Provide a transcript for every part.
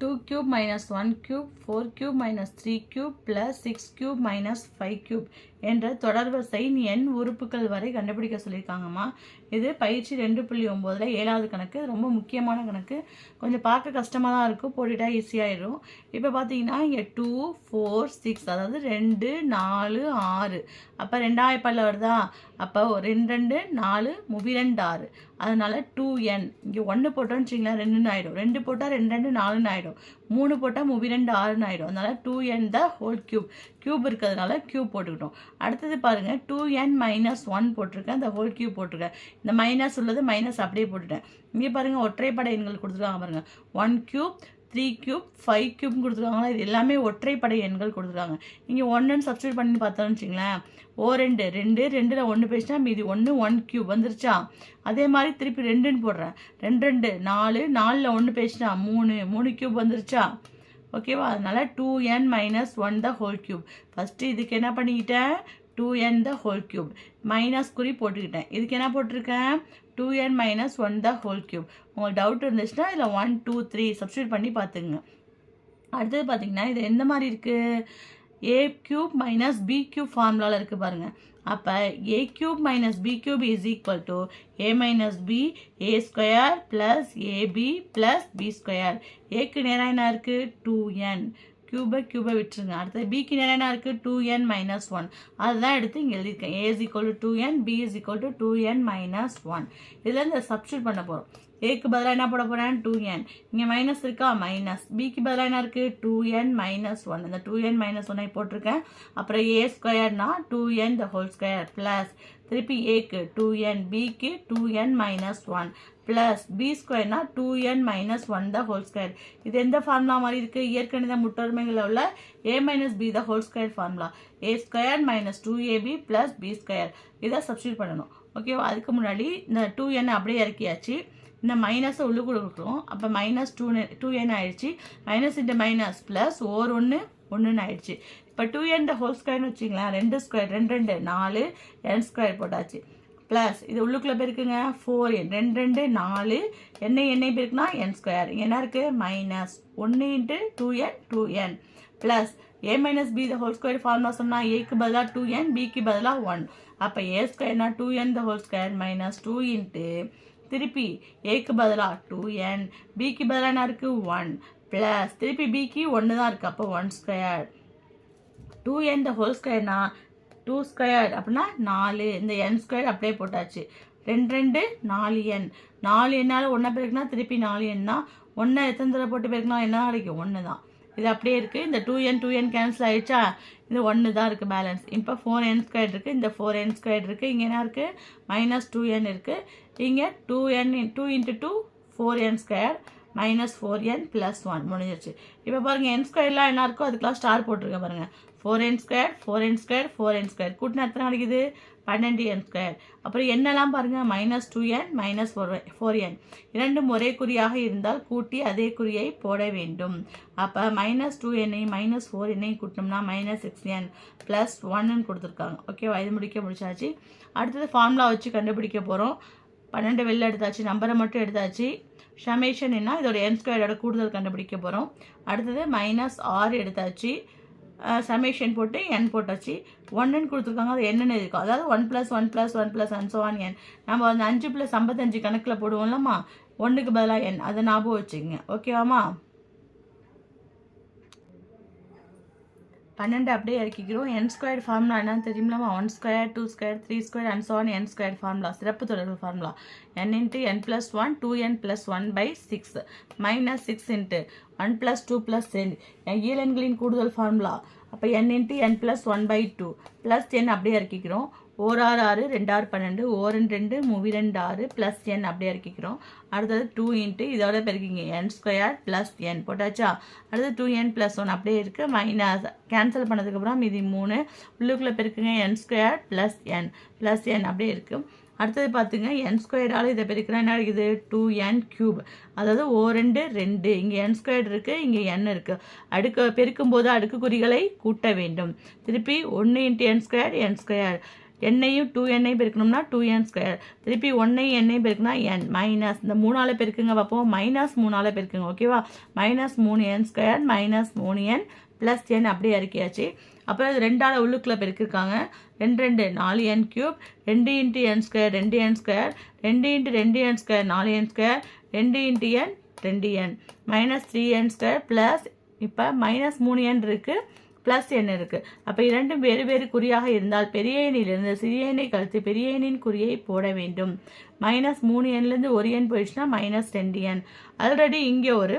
2 cube minus 1 cube, 4 cube minus 3 cube plus 6 cube minus 5 cube என்ற தொடர்வசை எண் உறுப்புகள் வரை கண்டுபிடிக்க சொல்லியிருக்காங்கம்மா. இது பயிற்சி ரெண்டு புள்ளி ஒம்போதில் ஏழாவது கணக்கு. ரொம்ப முக்கியமான கணக்கு. கொஞ்சம் பார்க்க கஷ்டமாக தான் இருக்கும். போட்டுட்டா ஈஸியாகிடும் இப்போ பார்த்தீங்கன்னா இங்கே டூ ஃபோர் சிக்ஸ் அதாவது ரெண்டு நாலு ஆறு. அப்போ ரெண்டாயிரப்பால் வருதா? அப்போ ரெண்டு ரெண்டு நாலு முவிரெண்டு ஆறு. அதனால் டூ என் இங்கே ஒன்று போட்டோன்னு வச்சிங்களேன் ரெண்டுன்னு ஆகிடும் ரெண்டு போட்டால் ரெண்டு ரெண்டு நாலுன்னு ஆகிடும் மூணு போட்டால் முவி ரெண்டு ஆறுன்னு ஆகிடும் அதனால two n the whole cube cube இருக்கிறதுனால க்யூப் போட்டுக்கிட்டோம். அடுத்தது பாருங்கள் டூ என் மைனஸ் ஒன் போட்டிருக்கேன். இந்த ஹோல் க்யூப் போட்டிருக்கேன். இந்த மைனஸ் உள்ளது மைனஸ் அப்படியே போட்டுட்டேன். இங்கே பாருங்கள் ஒற்றைப்படை எண்கள் கொடுத்துருக்காங்க பாருங்கள் one cube three cube five cube கொடுத்துருக்காங்களா? இது எல்லாமே ஒற்றைப்படை எண்கள் கொடுத்துருக்காங்க. நீங்கள் ஒன்றுன்னு சப்ஸ்டியூட் பண்ணி பார்த்தோம்னு வச்சிங்களேன் ஓ ரெண்டு ரெண்டு ரெண்டில் ஒன்று பேசினா மீதி ஒன்று ஒன் க்யூப் வந்துருச்சா? அதே மாதிரி திருப்பி ரெண்டுன்னு போடுறேன். ரெண்டு ரெண்டு நாலு நாலில் ஒன்று பேசினா மூணு மூணு க்யூப் வந்துருச்சா? ஓகேவா அதனால் two n minus one the whole cube first இதுக்கு என்ன பண்ணிக்கிட்டேன்? Two n the whole cube minus குறி போட்டுக்கிட்டேன். இதுக்கு என்ன போட்டிருக்கேன்? Two n minus one the whole cube உங்களுக்கு டவுட் இருந்துச்சுன்னா இதில் ஒன் டூ த்ரீ சப்ஸ்டியூட் பண்ணி பார்த்துங்க அடுத்தது பார்த்தீங்கன்னா இது எந்த மாதிரி இருக்குது A cube minus B cube ஃபார்முலாவில் இருக்குது பாருங்கள் அப்போ A cube minus B cube is equal to A minus B A square plus AB plus B square ஏக்கு நேராக என்ன இருக்குது டூ என் கியூபை கியூபை விட்டுருங்க. அடுத்தது பிக்கு என்னென்ன என்ன இருக்குது டூ என் மைனஸ் ஒன் அதுதான் எடுத்து இங்கே எழுதியிருக்கேன். A is equal to two n B is equal to two n minus one இதில் இந்த சப்ஸ்டியூட் பண்ண போகிறோம் ஏக்கு பதிலாக என்ன போட போகிறேன் டூ என் இங்கே மைனஸ் இருக்கா? மைனஸ் பிக்கு பதிலாக என்ன இருக்குது டூ என் மைனஸ் ஒன் இந்த டூ என் மைனஸ் ஒன்னை போட்டிருக்கேன். அப்புறம் ஏ ஸ்கொயர்னா two n the whole square plus திருப்பி ஏக்கு டூ என் பிக்கு two n minus one plus B ஸ்கொயர்னா two n minus one the whole square இது எந்த ஃபார்முலா மாதிரி இருக்குது இயற்கணித முற்றொருமைகளில் உள்ள A minus B the whole square formula A square minus two AB plus B square இதை சப்ஸ்டியூட் பண்ணணும். ஓகேவா அதுக்கு முன்னாடி இந்த டூ என் அப்படியே இறக்கியாச்சு. இந்த மைனஸை உள்ளு கொடுக்குறோம். அப்போ மைனஸ் டூ டூ என் ஆயிடுச்சு. மைனஸ் இன்ட்டு மைனஸ் ப்ளஸ் ஓர் ஒன்று ஒன்றுன்னு ஆயிடுச்சு. இப்போ டூ என் ஹோல் ஸ்கொயர்னு வச்சிங்களேன் ரெண்டு ஸ்கொயர் ரெண்டு ரெண்டு. நாலு என் ஸ்கொயர் போட்டாச்சு. ப்ளஸ் இது உள்ளுக்குள்ளே போயிருக்குங்க ஃபோர் என் ரெண்டு ரெண்டு நாலு. என்ன என்ன போயிருக்குன்னா என் ஸ்கொயர் என்ன இருக்குது மைனஸ் ஒன்று into two n two n plus a minus b the whole square formula சொன்னால் ஏக்கு பதிலாக டூ என் பிக்கு பதிலாக ஒன் அப்போ ஏ ஸ்கொயர்னா two n the whole square minus two into திருப்பி ஏக்கு பதிலாக டூ என் பிக்கு பதிலாக என்ன இருக்குது ஒன் ப்ளஸ் திருப்பி பிக்கு ஒன்று தான் இருக்குது அப்போ one square two n the whole ஸ்கொயர்னா two square அப்படின்னா நாலு. இந்த என் ஸ்கொயர் அப்படியே போட்டாச்சு. ரெண்டு ரெண்டு நாலு என் நாலு என்னால் ஒன்றா பிறகுனா திருப்பி நாலு எண்ணா ஒன்றை எத்தனை தடவை போட்டு பேருக்குனா என்ன கிடைக்கும் ஒன்று தான். இது அப்படியே இருக்குது இந்த two n two n cancel ஆகிடுச்சா இது ஒன்று தான் இருக்குது பேலன்ஸ் இப்போ ஃபோர் என் ஸ்கொயர் இருக்குது இந்த ஃபோர் என் ஸ்கொயர் இருக்குது இங்கே என்ன இருக்குது மைனஸ் டூ என் இருக்குது இங்கே two n two into two four n square minus four n plus one முடிஞ்சிருச்சு. இப்போ பாருங்கள் என் ஸ்கொயர்லாம் என்ன இருக்கோ அதுக்கெலாம் ஸ்டார் போட்டிருக்கேன் பாருங்கள் four n square four n square four n square கூட்டினா எத்தனை கிடைக்குது பன்னெண்டு என் ஸ்கொயர் அப்புறம் என்னெல்லாம் பாருங்கள் minus two n minus four four n இரண்டும் ஒரே குறியாக இருந்தால் கூட்டி அதே குறியை போட வேண்டும். அப்போ மைனஸ் டூ எண்ணையும் மைனஸ் ஃபோர் எண்ணையும் கூட்டினோம்னா மைனஸ் சிக்ஸ் என் ப்ளஸ் ஒன்னு கொடுத்துருக்காங்க. ஓகேவா இது முடிக்க முடிச்சாச்சு. அடுத்தது ஃபார்முலா வச்சு கண்டுபிடிக்க போகிறோம் பன்னெண்டு வெளில எடுத்தாச்சு நம்பரை மட்டும் எடுத்தாச்சு. சமேஷன் என்ன? இதோட என் ஸ்கொயரோட கூடுதல் கண்டுபிடிக்க போகிறோம் அடுத்தது மைனஸ் ஆறு எடுத்தாச்சு. சமேஷன் போட்டு என் போட்டாச்சு. ஒன்னுன்னு கொடுத்துருக்காங்க அது என்னென்னு இருக்கும். அதாவது one plus one plus one plus and so on n நம்ம அந்த அஞ்சு ப்ளஸ் ஐம்பத்தஞ்சு கணக்கில் போடுவோம்லம்மா. ஒன்றுக்கு பதிலாக என் அதை ஞாபகம் வச்சுக்கோங்க. ஓகேவாம்மா பன்னெண்டு அப்படியே இறக்கிக்கிறோம். என் ஸ்கொயர் ஃபார்முலா என்னன்னு தெரியுமிலாமா one square two square three square and so on n square formula சிறப்பு தொடர்பு formula n into n plus one two n plus one by six minus six into one plus two plus n ஈலன்களின் கூடுதல் formula அப்போ n into n plus one by two plus ten அப்படியே இறக்கிக்கிறோம். ஓர் ஆறு ஆறு ரெண்டாறு பன்னெண்டு ஓரன் ரெண்டு மூவி ரெண்டு ஆறு ப்ளஸ் என் அப்படியே இறக்கிக்கிறோம். அடுத்தது டூ இன்ட்டு இதோட பெருக்கிங்க என் ஸ்கொயர் ப்ளஸ் என் போட்டாச்சா? அடுத்தது டூ என் ப்ளஸ் ஒன் அப்படியே இருக்குது மைனஸ் கேன்சல் பண்ணதுக்கப்புறம் இது மூணு. உள்ளுக்குள்ளே பெருக்குங்க n square plus n plus n அப்படியே இருக்குது அடுத்தது பார்த்துங்க என் ஸ்கொயரால் இதை பெருக்கிறேன் என்ன இருக்குது? டூ என் க்யூப் அதாவது ஓ ரெண்டு ரெண்டு. இங்கே என் ஸ்கொயர் இருக்குது இங்கே என் இருக்குது அடுக்க பெருக்கும்போது அடுக்கு குறிகளை கூட்ட வேண்டும். திருப்பி ஒன்று into n square n square எண்ணையும் டூ எண்ணையும் பெருக்கணும்னா டூ என் ஸ்கொயர் திருப்பி ஒன்னையும் எண்ணையும் பெருக்குனா என் மைனஸ் இந்த மூணால் பெருக்குங்க பார்ப்போம். மைனஸ் மூணால் பெருக்குங்க ஓகேவா மைனஸ் மூணு என் ஸ்கொயர் மைனஸ் மூணு என் ப்ளஸ் என் அப்படியே இறக்கியாச்சு. அப்புறம் இது ரெண்டால் உள்ளுக்குள்ளே பெருக்கிருக்காங்க. ரெண்டு ரெண்டு நாலு என் க்யூப் ரெண்டு இன்ட்டு என் ஸ்கொயர் ரெண்டு என் ஸ்கொயர் ரெண்டு இன்ட்டு ரெண்டு என் ஸ்கொயர் நாலு என் ஸ்கொயர் ரெண்டு இன்ட்டு என் ரெண்டு n minus three n square plus இப்போ மைனஸ் மூணு என் இருக்குது ப்ளஸ் எண் இருக்குது அப்போ இரண்டும் வேறு வேறு குறியாக இருந்தால் பெரிய எண்ணிலிருந்து சிறிய எண்ணை கழித்து பெரிய எண்ணின் குறியை போட வேண்டும். மைனஸ் மூணு எண்லேருந்து ஒரு எண் போயிடுச்சுன்னா மைனஸ் ரெண்டு எண் ஆல்ரெடி இங்கே ஒரு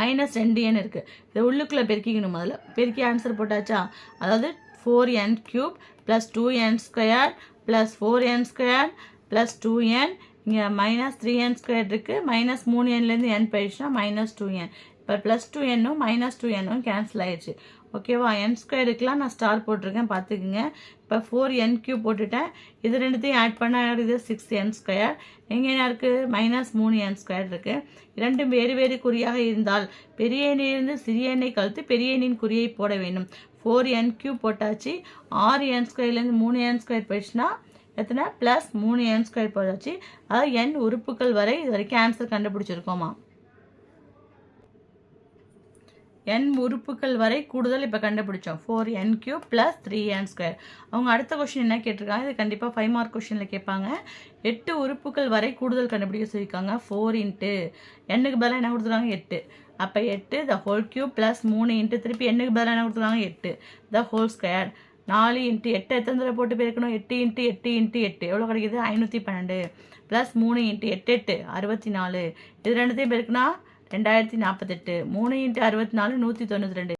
மைனஸ் ரெண்டு எண் இருக்குது இதை உள்ளுக்குள்ளே பெருக்கிக்கணும் முதல்ல. பெருக்கி ஆன்சர் போட்டாச்சா? அதாவது four n cube plus two n square plus four n square plus two n இங்கே மைனஸ் த்ரீ என் ஸ்கொயர் இருக்குது மைனஸ் மூணு எண்லேருந்து என் போயிடுச்சுன்னா மைனஸ் டூ என் இப்போ ப்ளஸ் டூ என்னும் மைனஸ் டூ என்னும் கேன்சல் ஆயிடுச்சு ஓகேவா என் ஸ்கொயருக்குலாம் நான் ஸ்டார் போட்டிருக்கேன் பார்த்துக்குங்க. இப்போ ஃபோர் என் கியூ போட்டுட்டேன். இது ரெண்டுத்தையும் ஆட் பண்ணால் இது சிக்ஸ் என் ஸ்கொயர் எங்கே என்ன இருக்குது மைனஸ் மூணு என் ஸ்கொயர் இருக்குது இரண்டும் வேறு வேறு குறியாக இருந்தால் பெரிய எண்ணிலிருந்து சிறிய எண்ணை கழித்து பெரிய எண்ணின் குறியை போட வேண்டும். ஃபோர் என் கியூ போட்டாச்சு. ஆறு என் ஸ்கொயர்லேருந்து மூணு என் ஸ்கொயர் போயிடுச்சுன்னா எத்தனை? ப்ளஸ் மூணு என் ஸ்கொயர் போட்டாச்சு. அதாவது என் உறுப்புகள் வரை இது வரைக்கும் ஆன்சர் கண்டுபிடிச்சிருக்கோமா? என் உறுப்புகள் வரை கூடுதல் இப்போ கண்டுபிடிச்சோம். Four n cube plus three n square அவங்க அடுத்த கொஷின் என்ன கேட்டிருக்காங்க? இது கண்டிப்பாக ஃபைவ் மார்க் கொஷினில் கேட்பாங்க. எட்டு உறுப்புகள் வரை கூடுதல் கண்டுபிடிக்க சொல்லியிருக்காங்க. ஃபோர் இன்ட்டு எண்ணுக்கு பதிலாக என்ன கொடுத்துருக்காங்க? எட்டு. அப்போ எட்டு த ஹோல் கியூ ப்ளஸ் மூணு இன்ட்டு திருப்பி எண்ணுக்கு பதிலாக என்ன கொடுத்துருக்காங்க? எட்டு. த ஹோல் ஸ்கொயர் நாலு இன்ட்டு எட்டு எத்தனை தடவை போட்டு போயிருக்கணும் எட்டு இன்ட்டு எட்டு இன்ட்டு எட்டு. எவ்வளோ கிடைக்குது? ஐநூற்றி பன்னெண்டு. ப்ளஸ் மூணு இன்ட்டு எட்டு எட்டு. அறுபத்தி நாலு. இது ரெண்டுத்தையும் பெருக்குனா ரெண்டாயிரத்தி நாற்பத்தெட்டு மூணு இன்ட்டு அறுபத்தி நாலு நூற்றி தொண்ணூற்றி ரெண்டு.